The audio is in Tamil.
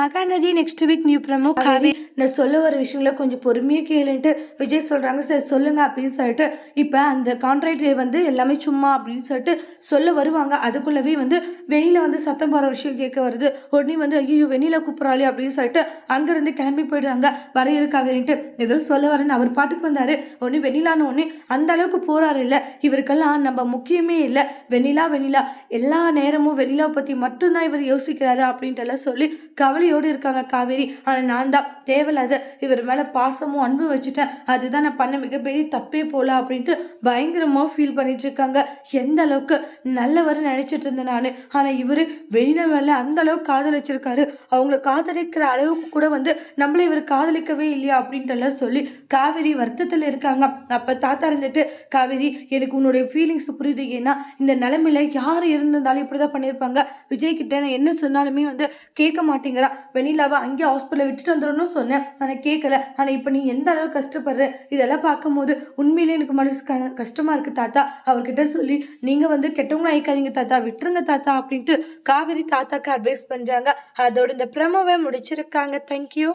Mahanadi next week new promo காவி. நான் சொல்ல வர விஷயங்களை கொஞ்சம் பொறுமையாக கேளுன்ட்டு விஜய் சொல்கிறாங்க சரி சொல்லுங்க அப்படின்னு சொல்லிட்டு இப்போ அந்த கான்ட்ராக்ட் வந்து எல்லாமே சும்மா அப்படின்னு சொல்லிட்டு சொல்ல வருவாங்க. அதுக்குள்ளவே வந்து வெளியில் வந்து சத்தம் போகிற விஷயம் கேட்க வருது. உடனே வந்து ஐயோ வெளியில் கூப்பிட்றாளே அப்படின்னு சொல்லிட்டு அங்கேருந்து கிளம்பி போயிடுறாங்க. வர இருக்காவேன்ட்டு ஏதோ சொல்ல வரேன்னு அவர் பாட்டுக்கு வந்தார். உடனே வெண்ணிலான்னு உடனே அந்த அளவுக்கு போறாரு இல்லை. இவருக்கெல்லாம் நம்ம முக்கியமே இல்லை. வெண்ணிலா வெண்ணிலா எல்லா நேரமும் வெண்ணிலாவை பற்றி மட்டும்தான் இவர் யோசிக்கிறாரு அப்படின்ட்டு எல்லாம் சொல்லி கவலையோடு இருக்காங்க காவேரி. ஆனால் நான் தான். தேவையில்லாத இவர் மேலே பாசமும் அன்பு வச்சுட்டேன். அதுதான் நான் பண்ண மிகப்பெரிய தப்பே போல அப்படின்ட்டு பயங்கரமாக ஃபீல் பண்ணிட்டு இருக்காங்க. எந்த அளவுக்கு நல்லவர் நினச்சிட்டு இருந்தேன் நான். ஆனால் இவர் வெளியின மேலே அந்த அளவுக்கு காதலிச்சிருக்காரு. அவங்கள காதலிக்கிற அளவுக்கு கூட வந்து நம்மள இவர் காதலிக்கவே இல்லையா அப்படின்ட்டு எல்லாம் சொல்லி காவேரி வருத்தத்தில் இருக்காங்க. அப்போ தாத்தா இருந்துட்டு காவேரி எனக்கு உன்னுடைய ஃபீலிங்ஸ் புரியுது. ஏன்னா இந்த நிலமையில யார் இருந்திருந்தாலும் இப்படி தான் பண்ணியிருப்பாங்க. விஜய் கிட்ட நான் என்ன சொன்னாலுமே வந்து கேட்க மாட்டேங்கிறா. வெண்ணிலாவை அங்கேயே ஹாஸ்பிட்டலில் விட்டுட்டு வந்துடணும்னு சொன்னேன். ஆனால் கேட்கல ஆனால் இப்போ நீ எந்த அளவுக்கு கஷ்டப்படுற? இதெல்லாம் பார்க்கும்போது உண்மையிலே எனக்கு மனசு க- கஷ்டமா இருக்கு தாத்தா. அவர்கிட்ட சொல்லி நீங்க வந்து கெட்டவங்களும் ஆயிக்காதீங்க தாத்தா. விட்டுருங்க தாத்தா. அப்படின்ட்டு காவேரி தாத்தாக்கு அட்வைஸ் பண்றாங்க. அதோட இந்த ப்ரமோவை முடிச்சிருக்காங்க. தேங்க்யூ